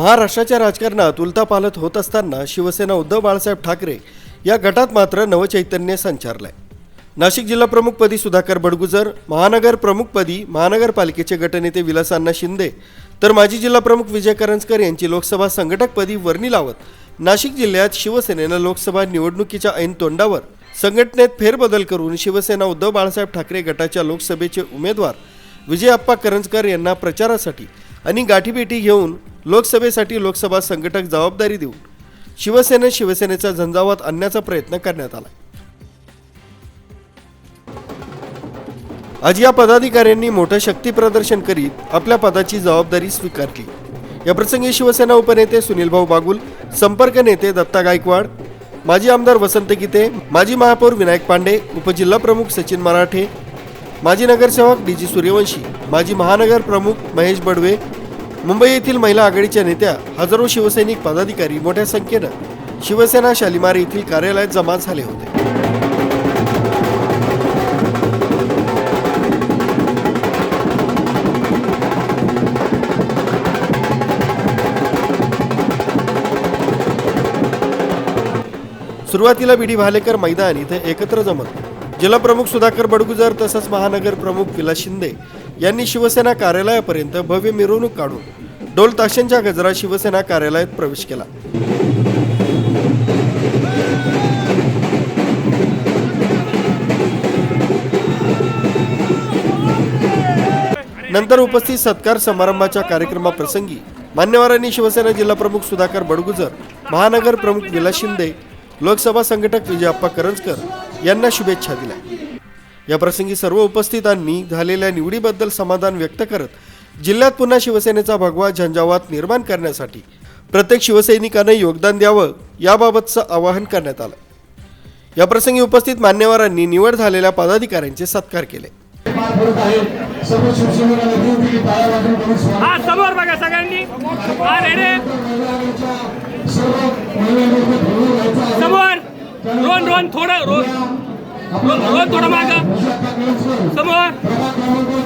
महाराष्ट्राच्या राजकारणात उलथापालथ होत असताना शिवसेना उद्धव बाळासाहेब ठाकरे या गटात मात्र नवचैतन्य संचारलंय. नाशिक जिल्हा प्रमुखपदी सुधाकर बडगुजर महानगर प्रमुखपदी महानगरपालिकेचे गटनेते विलासांना शिंदे तर माजी जिल्हा प्रमुख विजय करंजकर यांची लोकसभा संघटकपदी वर्णी लावत नाशिक जिल्ह्यात शिवसेनेनं लोकसभा निवडणुकीच्या ऐन तोंडावर संघटनेत फेरबदल करून शिवसेना उद्धव बाळासाहेब ठाकरे गटाच्या लोकसभेचे उमेदवार विजय अप्पा करंजकर यांना प्रचारासाठी आणि गाठीभेटी घेऊन लोकसभेसाठी लोकसभा संघटक जबाबदारी देऊन शिवसेना शिवसेनेचा झंझावात आणण्याचा प्रयत्न करण्यात आला आज या पदाधिकाऱ्यांनी मोठं शक्ती प्रदर्शन करीत आपल्या पदाची जबाबदारी स्वीकारली. या प्रसंगी शिवसेना उपनेते सुनीलभाऊ बागुल संपर्क नेते दत्ता गायकवाड माजी आमदार वसंत गीते माजी महापौर विनायक पांडे उपजिल्हा प्रमुख सचिन मराठे माजी नगरसेवक डी जी सूर्यवंशी माजी महानगर प्रमुख महेश बडवे मुंबई येथील महिला आघाडीच्या नेत्या हजारो शिवसैनिक पदाधिकारी मोठ्या संख्येनं शिवसेना शालिमार येथील कार्यालयात जमा झाले होते. सुरुवातीला बीडी भालेकर मैदान इथे एकत्र जमत. जिल्हाप्रमुख सुधाकर बडगुजर तसंच महानगर प्रमुख विलास शिंदे यांनी शिवसेना कार्यालयापर्यंत भव्य मिरवणूक काढून डोल ताशांच्या गजरात शिवसेना कार्यालयात प्रवेश केला. नंतर उपस्थित सत्कार समारंभाच्या कार्यक्रमाप्रसंगी मान्यवरांनी शिवसेना जिल्हाप्रमुख सुधाकर बडगुजर महानगर प्रमुख विलास शिंदे लोकसभा संघटक विजयप्पा करंजकर यांना शुभेच्छा दिल्या. या प्रसंगी सर्व उपस्थितांनी झालेल्या निवडीबद्दल समाधान व्यक्त करत जिल्ह्यात पुन्हा शिवसेनेचा भगवा झंझावात निर्माण करण्यासाठी प्रत्येक शिवसैनिकाने योगदान द्यावं याबाबतचं आवाहन करण्यात आलं. या प्रसंगी उपस्थित मान्यवरांनी निवड झालेल्या पदाधिकाऱ्यांचे सत्कार केले. समोर बघा सगळ्यांनी. थोडं रोज रोज थोडं माग. समोर.